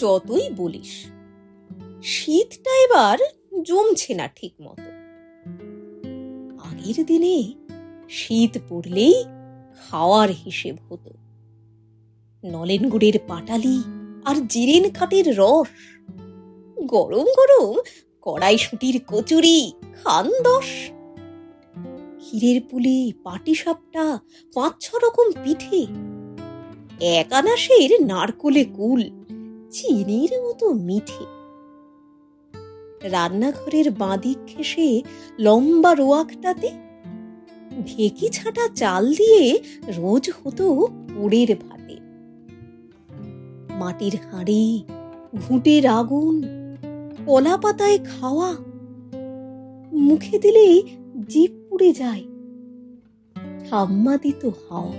যতই বলিস। শীতটা এবার জমছে না ঠিক মতো আগের দিনে শীত পড়লেই খাওয়ার হিসেব হতো। নলেন গুড়ের পাটালি আর জিরেন খাটের রস। গরম গরম কড়াই কড়াইশুটির কচুরি, খান দশ। ক্ষীরের পুলি, পাটিসাপটা পাঁচ ছ রকম পিঠে। এক আনাসের নারকোলে কুল। চিনির মতো মিঠে। রান্নাঘরের বাঁদিক ঘেসে লম্বা রোয়াকটাতে ঢেকি ছাটা চাল দিয়ে রোজ হতো পোড়ের ভাতে। মাটির হাঁড়ি, ঘুঁটের আগুন, কলা পাতায় খাওয়া, মুখে দিলেই জিভ পুড়ে যায়। ঠাম্মা দিত হাওয়া।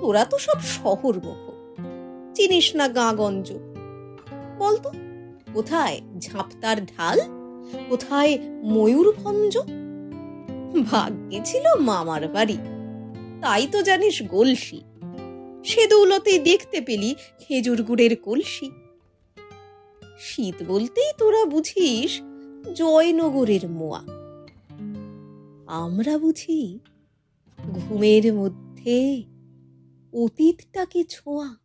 তোরা তো সব শহর মুখ চিনিস না গাঁগঞ্জ? বলতো, কোথায় ঝাঁপতার ঢাল? কোথায় ময়ূরভঞ্জ ভাগ্যে ছিল মামার বাড়ি। তাই তো জানিস গলসি। সে দৌলতেই দেখতে পেলি খেজুর গুড়ের কলসি। শীত বলতেই তোরা বুঝিস জয়নগরের মোয়া। আমরা বুঝি ঘুমের মধ্যে অতীতটাকে ছোঁয়া।